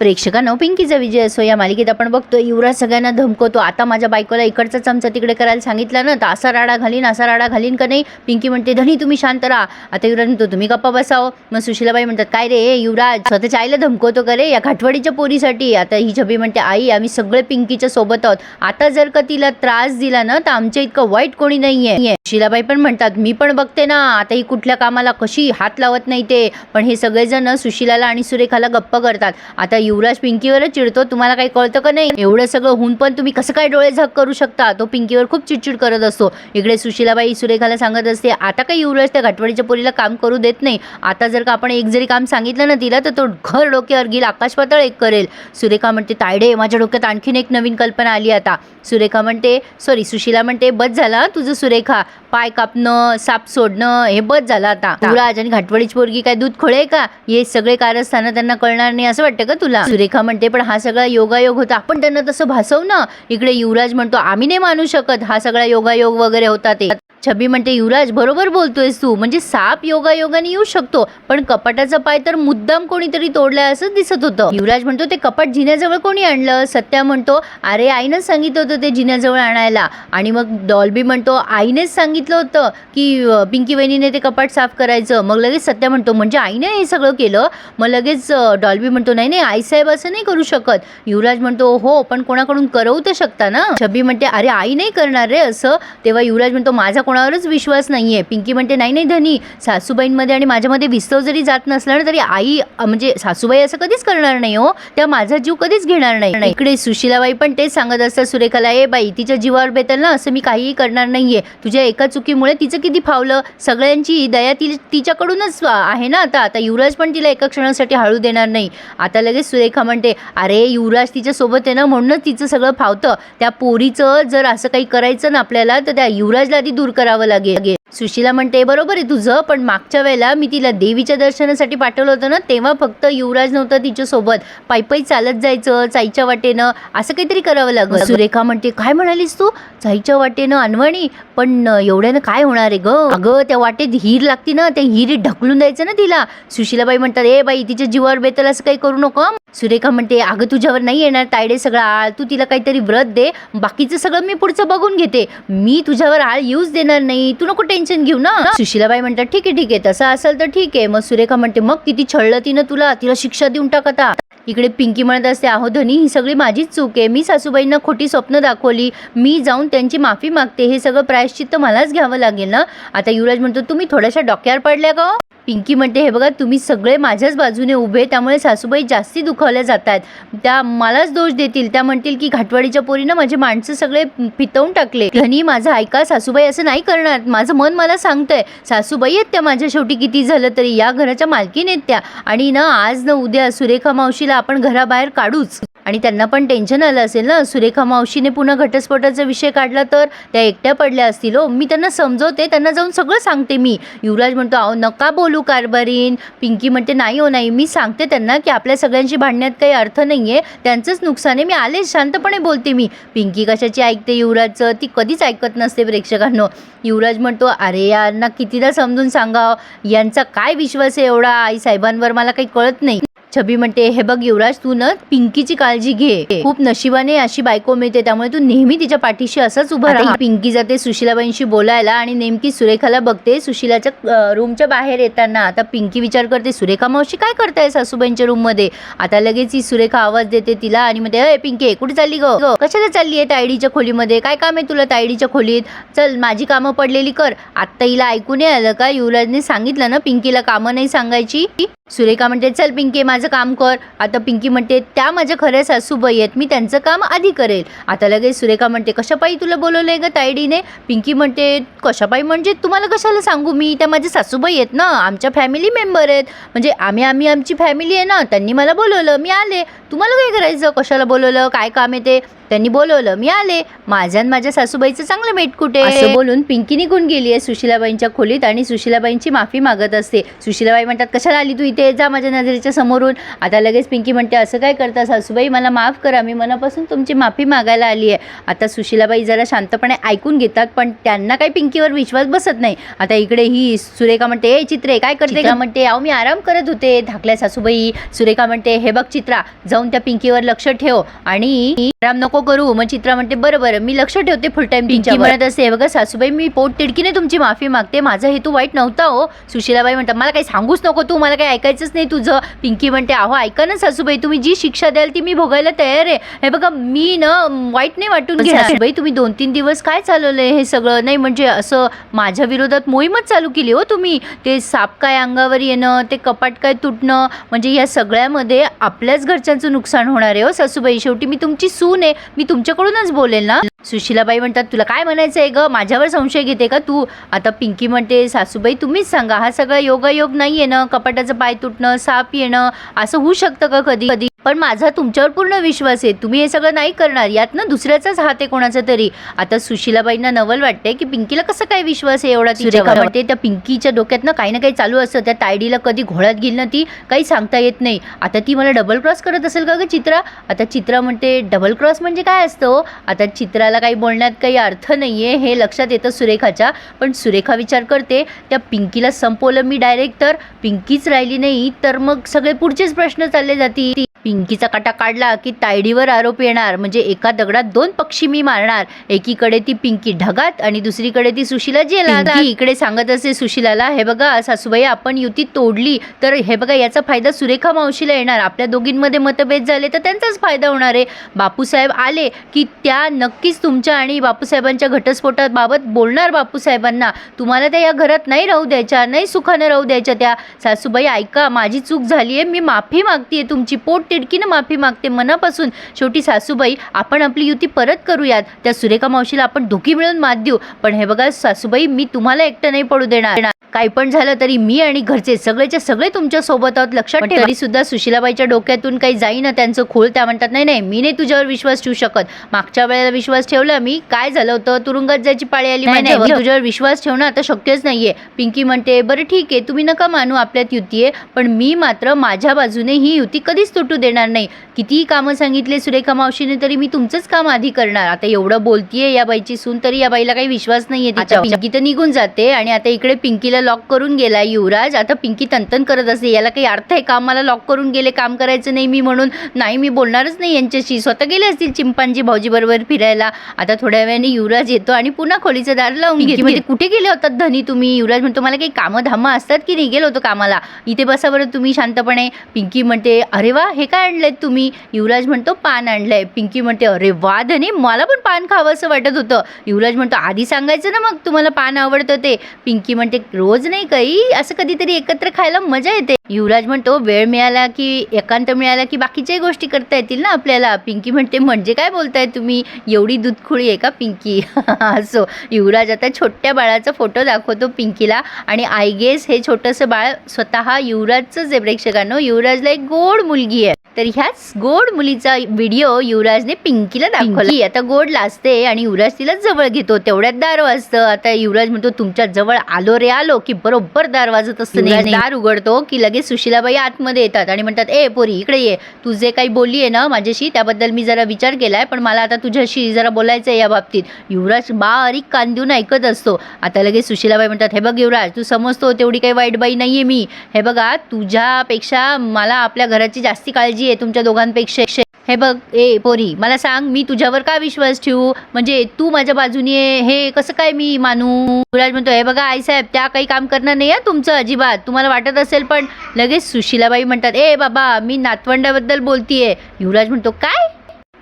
प्रेक्षकांनो पिंकीचा विजय असो या मालिकेत आपण बघतो युवराज सगळ्यांना धमकवतो. आता माझ्या बायकोला इकडचा चमचा तिकडे करायला सांगितलं ना तर असा राडा घालीन असा राडा घालीन का नाही? पिंकी म्हणते धनी तुम्ही शांत राहा. आता युवराज म्हणतो तुम्ही गप्पा बसाव. मग सुशीलाबाई म्हणतात काय रे युवराज स्वतःच्या आईला धमकवतो का रे? या घाटवाडीच्या पोरीसाठी. आता ही छबी म्हणते आई आम्ही सगळे पिंकीच्या सोबत आहोत. आता जर का तिला त्रास दिला ना तर आमच्या इतकं वाईट कोणी नाहीये. सुशीलाबाई पण म्हणतात मी पण बघते ना आता ही कुठल्या कामाला कशी हात लावत नाही ते. पण हे सगळेजण सुशीलाला आणि सुरेखाला गप्प करतात. आता युवराज पिंकीवरच चिडतो. तुम्हाला काही कळतं का नाही? एवढं सगळं होऊन पण तुम्ही कसं काय डोळे झाक करू शकता? तो पिंकीवर खूप चिडचिड करत असतो. इकडे सुशिलाबाई सुरेखाला सांगत असते आता काही युवराज त्या घाटवाडीच्या पोरीला काम करू देत नाही. आता जर का आपण एक जरी काम सांगितलं ना तिला तर तो घर डोक्यावर घेईल आकाश पातळ एक करेल. सुरेखा म्हणते तायडे माझ्या डोक्यात आणखीन एक नवीन कल्पना आली आता. सुरेखा म्हणते सॉरी. सुशीला म्हणते बस झाला तुझं सुरेखा. पाय कापणं साप सोडणं हे बस झालं आता. युवराज आणि घाटवडीची पोरगी काय दूध खोळे का? हे सगळे कारस्थानं त्यांना कळणार नाही असं वाटतं का तुला? सुरेखा म्हणते पण हा सगळा योगायोग होता. आपण त्यांना तसं भासवू ना. इकडे युवराज म्हणतो आम्ही नाही मानू शकत. हा सगळा योगायोग वगैरे होता ते. छबी म्हणते युवराज बरोबर बोलतोयस तू. म्हणजे साप योगायोगाने येऊ शकतो पण कपाटाचा पाय तर मुद्दाम कोणीतरी तोडलाय असं दिसत होतं. युवराज म्हणतो ते कपाट जिन्याजवळ कोणी आणलं? सत्या म्हणतो अरे आईनं सांगितलं होतं ते जिन्याजवळ आणायला. आणि मग डॉल्बी म्हणतो आईनेच सांगितलं होतं की पिंकी वहिनीने ते कपाट साफ करायचं. मग लगेच सत्या म्हणतो म्हणजे आईने हे सगळं केलं? मग लगेच डॉल्बी म्हणतो नाही नाही आईसाहेब असं नाही करू शकत. युवराज म्हणतो हो पण कोणाकडून करवू तर शकता ना? छबी म्हणते अरे आई नाही करणार रे असं. तेव्हा युवराज म्हणतो माझा कोणावरच विश्वास नाहीये. पिंकी म्हणते नाही नाही धनी सासूबाईंमध्ये आणि माझ्यामध्ये विस्तव जरी जात नसला ना तरी आई म्हणजे सासूबाई असं कधीच करणार नाही हो. त्या माझा जीव कधीच घेणार नाही. इकडे सुशीलाबाई पण तेच सांगत असतात सुरेखाला ए बाई तिच्या जीवावर बेतल ना असं मी काहीही करणार नाहीये. तुझ्या एका चुकीमुळे तिचं किती फावलं? सगळ्यांची दया ती तिच्याकडूनच आहे ना आता. आता युवराज पण तिला एका क्षणासाठी हळू देणार नाही. आता लगेच सुरेखा म्हणते अरे युवराज तिच्या सोबत आहे ना म्हणूनच तिचं सगळं फावतं. त्या पोरीचं जर असं काही करायचं ना आपल्याला तर त्या युवराजला आधी दूर करावं लागेल. सुशीला म्हणते बरोबर आहे तुझं पण मागच्या वेळेला मी तिला देवीच्या दर्शनासाठी पाठवलं होतं ना तेव्हा फक्त युवराज नव्हतं तिच्यासोबत. पायी पायी चालत जायचं चाईच्या वाटेनं असं काहीतरी करावं लागलं. सुरेखा म्हणते काय म्हणालीस तू? चाईच्या वाटेनं अनवणी? पण एवढ्यानं काय होणार आहे ग? अगं त्या वाटेत हिर लागती ना त्या हिरी ढकलून द्यायचं ना तिला. सुशीलाबाई म्हणतात ए बाई तिच्या जीवावर बेतल असं काही करू नको. हं." सुरेखा म्हणते अगं तुझ्यावर नाही येणार तायडे सगळं आळ. तू तिला काहीतरी व्रत दे. बाकीचं सगळं मी पुढचं बघून घेते. मी तुझ्यावर आळ येऊच देणार नाही. तू नको टेन्शन घेऊ ना. सुशीलाबाई म्हणतात ठीक आहे ठीक आहे तसं असेल तर ठीक आहे. मग सुरेखा म्हणते मग किती छळलं तिनं तुला? तिला शिक्षा देऊन टाकता इकडे पिंकी म्हणत असते अहो धनी ही सगळी माझीच चूक आहे. मी सासूबाईंना खोटी स्वप्न दाखवली. मी जाऊन त्यांची माफी मागते. हे सगळं प्रायश्चित्त मलाच घ्यावं लागेल ना? आता युवराज म्हणतो तुम्ही थोड्याशा डॉक्यावर पडल्या का हो? पिंकी म्हणते हे बघा तुम्ही सगळे माझ्याच बाजूने उभे त्यामुळे सासूबाई जास्ती दुखावल्या जात आहेत त्या मलाच दोष देतील. त्या म्हणतील की घाटवाडीच्या पोरीनं माझे माणसं सगळे पितवून टाकले. घनी माझं ऐका सासूबाई असं नाही करणार. माझं मन मला सांगतंय. सासूबाई आहेत त्या माझ्या. शेवटी किती झालं तरी या घराच्या मालकीन आहेत त्या. आणि ना आज ना उद्या सुरेखा मावशीला आपण घराबाहेर काढूच. आणि त्यांना पण टेन्शन आलं असेल ना? सुरेखा मावशीने पुन्हा घटस्फोटाचा विषय काढला तर? त्या एकट्या पडल्या असतील. हो मी त्यांना समजवते त्यांना जाऊन सगळं सांगते मी. युवराज म्हणतो अहो नका बोलू कारभारीन. पिंकी म्हणते नाही हो नाही. मी सांगते त्यांना की आपल्या सगळ्यांशी भांडण्यात काही अर्थ नाही आहे त्यांचंच नुकसान आहे मी आले शांतपणे बोलते मी. पिंकी कशाची ऐकते युवराजचं? ती कधीच ऐकत नसते प्रेक्षकांनो. युवराज म्हणतो अरे यांना कितीदा समजून सांगावं? यांचा काय विश्वास आहे एवढा? आई साहेबांवर मला काही कळत नाही. छबी म्हणते हे बघ युवराज तू ना पिंकीची काळजी घे. खूप नशिबाने अशी बायको मिळते त्यामुळे तू नेहमी तिच्या पाठीशी असंच उभं राहा. पिंकी जाते सुशिलाबाईंशी बोलायला आणि नेमकी सुरेखाला बघते सुशिलाच्या रूमच्या बाहेर येताना. आता पिंकी विचार करते सुरेखा मावशी काय करताय सासूबाईंच्या रूममध्ये आता लगेच ही सुरेखा आवाज देते तिला आणि म्हणते अय पिंकी कुठे चालली ग? कशाला चालली आहे तायडीच्या खोलीमध्ये? काय काम आहे तुला तायडीच्या खोलीत? चल माझी कामं पडलेली कर. आत्ता हिला ऐकू नाही आलं का? युवराजने सांगितलं ना पिंकीला कामं नाही सांगायची? सुरेखा म्हणते चल पिंकी माझं काम कर. आता पिंकी म्हणते त्या माझ्या खऱ्या सासूबाई आहेत मी त्यांचं काम आधी करेल. आता लगेच सुरेखा म्हणते कशापायी तुला बोलवलंय ग तायडीने पिंकी म्हणते कशापायी? म्हणजे तुम्हाला कशाला सांगू मी? त्या माझ्या सासूबाई आहेत ना आमच्या फॅमिली मेंबर आहेत. म्हणजे आम्ही आम्ही आमची फॅमिली आहे ना त्यांनी मला बोलवलं मी आले. तुम्हाला काय करायचं? कशाला बोलवलं? काय काम आहे ते? त्यांनी बोलवलं मी आले. माझ्या माझ्या सासूबाईचं चांगलं मेट कुठे? असं बोलून पिंकी निघून गेली आहे सुशीलाबाईंच्या खोलीत आणि सुशीलाबाईंची माफी मागत असते. सुशीलाबाई म्हणतात कशाला आली तू इथे? म्हणते जा माझ्या नजरेच्या समोरून. आता लगेच पिंकी म्हणते असं काय करता सासूबाई? मला माफ करा मी मनापासून तुमची माफी मागायला आली आहे. आता सुशिलाबाई जरा शांतपणे ऐकून घेतात पण त्यांना काही पिंकीवर विश्वास बसत नाही. आता इकडे ही सुरेखा म्हणते ए चित्रे काय करते का म्हणते अहो मी आराम करत होते धाकल्या सासूबाई. सुरेखा म्हणते हे बघ चित्रा जाऊन त्या पिंकीवर लक्ष ठेव आणि आराम नको करू. मग चित्रा म्हणते बरं बरं मी लक्ष ठेवते फुल टाइम पिंकी म्हणत असते "हे बघा सासूबाई मी पोट तिडकीने तुमची माफी मागते माझा हेतू वाईट नव्हता हो. सुशिलाबाई म्हणतात मला काही सांगूच नको तू मला काही ऐकायचंच नाही तुझं. पिंकी म्हणते अहो ऐका ना सासूबाई तुम्ही जी शिक्षा द्याल ती मी भोगायला तयार आहे. हे बघा मी ना वाईट नाही वाटून घेणार. सासूबाई तुम्ही दोन तीन दिवस काय चालवलंय हे सगळं? नाही म्हणजे असं माझ्या विरोधात मोहीमच चालू केली हो तुम्ही. ते साप काय अंगावर येणं ते कपाट काय तुटणं म्हणजे या सगळ्यामध्ये आपल्याच घरच्यांचं नुकसान होणार आहे हो सासूबाई. शेवटी मी तुमची सून आहे. मी तुमच्याकडूनच बोलेल ना? सुशीलाबाई म्हणतात तुला काय म्हणायचं आहे ग? माझ्यावर संशय घेते का तू? आता पिंकी म्हणते सासूबाई तुम्हीच सांगा. हा सगळा योगायोग नाही आहे ना? कपाटाचं पाय तुटणं साप येणं असं होऊ शकतं का कधी कधी? पण माझा तुमच्यावर पूर्ण विश्वास आहे. तुम्ही हे सगळं नाही करणार. यात ना दुसऱ्याचाच हात आहे कोणाचा तरी. आता सुशिलाबाईंना नवल वाटते की पिंकीला कसं काय विश्वास आहे एवढा तिच्यावर? म्हणते त्या पिंकीच्या डोक्यात ना काही ना काही चालू असतं. त्या तायडीला कधी घोळ्यात गेली ना ती काही सांगता येत नाही. आता ती मला डबल क्रॉस करत असेल का ग चित्रा? आता चित्रा म्हणते डबल क्रॉस म्हणजे काय असतं हो? आता चित्राला काही बोलण्यात काही अर्थ नाही आहे हे लक्षात येतं सुरेखाच्या. पण सुरेखा विचार करते त्या पिंकीला संपवलं मी डायरेक्ट तर? पिंकीच राहिली नाही तर मग सगळे पुढचेच प्रश्न चालले जातील. पिंकीचा काटा काढला की तायडीवर आरोप येणार. म्हणजे एका दगडात दोन पक्षी मी मारणार. एकीकडे ती पिंकी ढगात आणि दुसरीकडे ती सुशिला जेला इकडे सांगत असे सुशिलाला हे बघा सासूबाई आपण युती तोडली तर हे बघा याचा फायदा सुरेखा मावशीला येणार. आपल्या दोघींमध्ये मतभेद झाले तर त्यांचाच फायदा होणार आहे. बापूसाहेब आले की त्या नक्कीच तुमच्या आणि बापूसाहेबांच्या घटस्फोटात बाबत बोलणार बापूसाहेबांना. तुम्हाला त्या या घरात नाही राहू द्यायच्या नाही सुखानं राहू द्यायच्या त्या. सासूबाई ऐका माझी चूक झाली आहे मी माफी मागते तुमची पोट तिडकीनं माफी मागते मनापासून. शेवटी सासूबाई आपण आपली युती परत करूयात. त्या सुरेखा मावशीला आपण दोघी मिळून मात देऊ. पण हे बघा सासूबाई मी तुम्हाला एकटं नाही पडू देणार. काही पण झालं तरी मी आणि घरचे सगळेच्या सगळे तुमच्यासोबत आहोत लक्षात ठेवा. तरी सुद्धा सुशिलाबाईच्या डोक्यातून काही जाईना त्यांचं खोल त्या म्हणतात नाही नाही मी नाही तुझ्यावर विश्वास ठेवू शकत. मागच्या वेळेला विश्वास ठेवला मी. काय झालं होतं? तुरुंगात जायची पाळी आली नाही, माझ्यावर. नाही, तुझ्यावर विश्वास ठेवणं आता शक्यच नाहीये. पिंकी म्हणते बरं ठीक आहे तुम्ही नका मानू आपल्यात युती आहे. पण मी मात्र माझ्या बाजूने ही युती कधीच तुटू देणार नाही. कितीही कामं सांगितले सुरेखा मावशीने तरी मी तुमचंच काम आधी करणार. आता एवढं बोलतीये या बाईची सून तरी या बाईला काही विश्वास नाहीये पिंकी तर निघून जाते आणि आता इकडे पिंकीला लॉक करून गेला युवराज. आता पिंकी तंतन करत असते. याला काही अर्थ आहे का? मला लॉक करून गेले काम करायचं नाही मी म्हणून. नाही मी बोलणारच नाही यांच्याशी. स्वतः गेले असतील चिंपांजी भाऊजी बरोबर फिरायला. आता थोड्या वेळाने युवराज येतो आणि पुन्हा खोलीचं दार लावून घेतो. कुठे गेले होतात धनी तुम्ही? युवराज म्हणतो मला काही कामं धामं असतात की नाही? गेलो होतो कामाला. इथे बसा बरं तुम्ही शांतपणे. पिंकी म्हणते अरे वा हे काय आणलंय तुम्ही? युवराज म्हणतो पान आणलंय. पिंकी म्हणते अरे वा धने मला पण पान खावं असं वाटत होतं. युवराज म्हणतो आधी सांगायचं ना मग तुम्हाला पान आवडतं ते. पिंकी म्हणते रोज नाही काही असं कधीतरी एकत्र खायला मजा येते. युवराज म्हणतो वेळ मिळाला की एकांत मिळाला की बाकीच्याही गोष्टी करता येतील ना आपल्याला. पिंकी म्हणते म्हणजे काय बोलताय तुम्ही? एवढी दूधखुळी आहे का पिंकी? असो. युवराज आता छोट्या बाळाचा फोटो दाखवतो पिंकीला आणि आय गेस हे छोटंसं बाळ स्वतः युवराजचंच आहे प्रेक्षकांनो. युवराजला एक गोड मुलगी आहे. तर ह्याच गोड मुलीचा व्हिडिओ युवराजने पिंकीला दाखवला. आता गोड लाजते आणि युवराज तिला जवळ घेतो. तेवढ्यात दार वाजतं. आता युवराज म्हणतो तुमच्या जवळ आलो रे आलो. की बरोबर दार वाजत असतं. दार उघडतो की लगेच सुशिलाबाई आतमध्ये येतात आणि म्हणतात ए पोरी इकडे ये. तू जे काही बोलली आहे ना माझ्याशी त्याबद्दल मी जरा विचार केलाय पण मला आता तुझ्याशी जरा बोलायचं आहे या बाबतीत. युवराज बारीक कान देऊन ऐकत असतो. आता लगेच सुशिलाबाई म्हणतात हे बघ युवराज तू समजतो तेवढी काही वाईट बाई नाहीये मी. हे बघा तुझ्यापेक्षा मला आपल्या घराची जास्ती काळजी आहे तुमच्या दोघांपेक्षा. हे बघ ए पोरी मला सांग मी तुझ्यावर का विश्वास ठेवू? म्हणजे तू माझ्या बाजूने हे कसं काय मी मानू? युवराज म्हणतो हे बघा आई साहेब त्या काही काम करणार नाही आहे तुमचं अजिबात. तुम्हाला वाटत असेल पण लगेच सुशीलाबाई म्हणतात ए बाबा मी नातवंडाबद्दल बोलतीये. युवराज म्हणतो काय?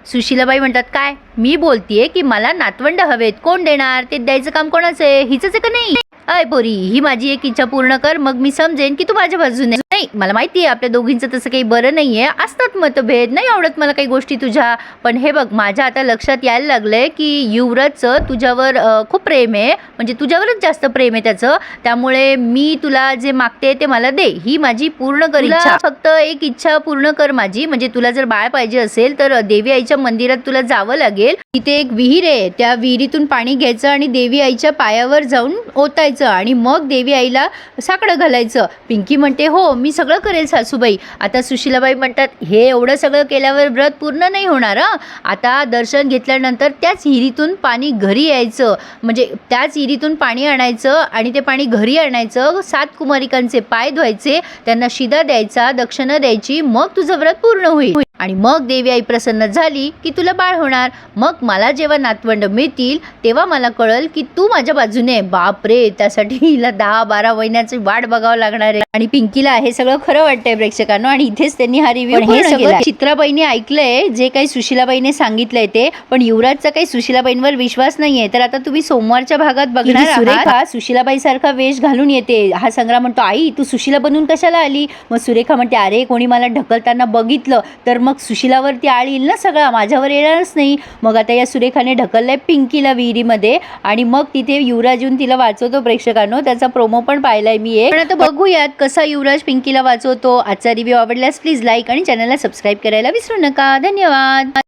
सुशीलाबाई म्हणतात काय? मी बोलतीये की मला नातवंड हवेत. कोण देणार? ते द्यायचं काम कोणाचं आहे? हिचंच आहे का नाही? अय पोरी ही माझी एक इच्छा पूर्ण कर मग मी समजेन की तू माझ्या बाजूने नाही मला माहिती आहे आपल्या दोघींचं तसं काही बरं नाहीये. असतात मतभेद नाही आवडत मला काही गोष्टी तुझ्या. पण हे बघ माझ्या आता लक्षात यायला लागलंय की युवराजचं तुझ्यावर खूप प्रेम आहे. म्हणजे तुझ्यावरच जास्त प्रेम आहे त्याचं. त्यामुळे मी तुला जे मागते ते मला दे. ही माझी पूर्ण कर इच्छा. फक्त एक इच्छा पूर्ण कर माझी. म्हणजे तुला जर बाळ पाहिजे असेल तर देवी आईच्या मंदिरात तुला जावं लागेल. तिथे एक विहीर आहे. त्या विहिरीतून पाणी घ्यायचं आणि देवी आईच्या पायावर जाऊन ओतायचं आणि मग देवी आईला साकडं घालायचं. पिंकी म्हणते हो मी मी सगळं करेल सासूबाई. आता सुशीलाबाई म्हणतात हे एवढं सगळं केल्यावर व्रत पूर्ण नाही होणार आता दर्शन घेतल्यानंतर त्याच हिरीतून पाणी घरी यायचं. म्हणजे त्याच हिरीतून पाणी आणायचं आणि ते पाणी घरी आणायचं. सात कुमारिकांचे पाय धुवायचे त्यांना शिदा द्यायचा दक्षिणा द्यायची मग तुझं व्रत पूर्ण होईल. आणि मग देवी आई प्रसन्न झाली की तुला बाळ होणार. मग मला जेव्हा नातवंड मिळतील तेव्हा मला कळल की तू माझ्या बाजूने आहे. बापरे त्यासाठी हिला दहा बारा महिन्याची वाट बघावं लागणार आहे. आणि पिंकीला हे सगळं खरं वाटतंय प्रेक्षकांना आणि इथेच त्यांनी हा रिव्ह्यू हे सगळं चित्राबाईने ऐकलंय जे काही सुशिलाबाईने सांगितलंय ते पण युवराजचा काही सुशिलाबाईंवर विश्वास नाहीये. तर आता तुम्ही सोमवारच्या भागात बघणार सुरेखा सुशिलाबाई सारखा वेश घालून येते. हा संग्राम म्हणतो आई तू सुशिला बनून कशाला आली? मग सुरेखा म्हणते अरे कोणी मला ढकलताना बघितलं तर मग सुशिलावरती आळ येईल ना सगळा माझ्यावर येणारच नाही. मग आता या सुरेखाने ढकललंय पिंकीला विहिरीमध्ये आणि मग तिथे युवराज येऊन तिला वाचवतो प्रेक्षकांनो. त्याचा प्रोमो पण पाहिलाय मी एक. पण आता बघूयात कसा युवराज पिंकीला वाचवतो. आजचा रिव्ह्यू आवडल्यास प्लीज लाईक आणि चॅनलला सबस्क्राईब करायला विसरू नका. धन्यवाद.